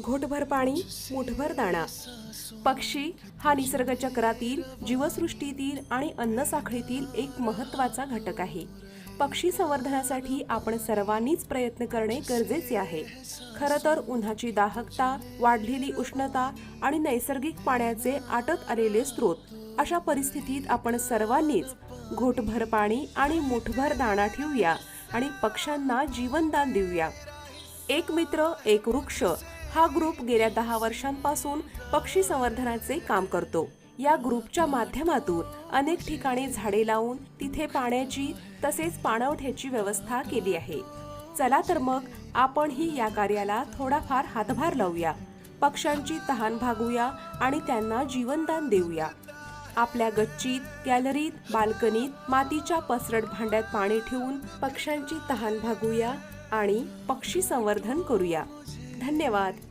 घोटभर पाणी मुठभर दाणा. पक्षी हा निसर्गचक्रातील जीवसृष्टीतील आणि अन्नसाखळीतील एक महत्त्वाचा घटक आहे. पक्षी संवर्धनासाठी आपण सर्वांनीच प्रयत्न करणे गरजेचे आहे. खरं तर उन्हाची दाहकता वाढलेली उष्णता आणि नैसर्गिक पाण्याचे आटत आलेले स्रोत अशा परिस्थितीत आपण सर्वांनीच घोटभर पाणी आणि मुठभर दाणा ठेवूया आणि पक्ष्यांना जीवनदान देऊया. एक मित्र एक वृक्ष हा ग्रुप गेल्या दहा वर्षांपासून पक्षी संवर्धनाचे काम करतो. या ग्रुपच्या माध्यमातून अनेक ठिकाणी झाडे लावून तिथे पाण्याची तसेच पाणवठ्याची व्यवस्था केली आहे. चला तर मग आपणही या कार्याला थोडाफार हातभार लावूया. पक्ष्यांची तहान भागूया आणि त्यांना जीवनदान देऊया. आपल्या गच्चीत गॅलरीत बाल्कनीत मातीच्या पसरट भांड्यात पाणी ठेवून पक्ष्यांची तहान भागूया आणि पक्षी संवर्धन करूया. धन्यवाद.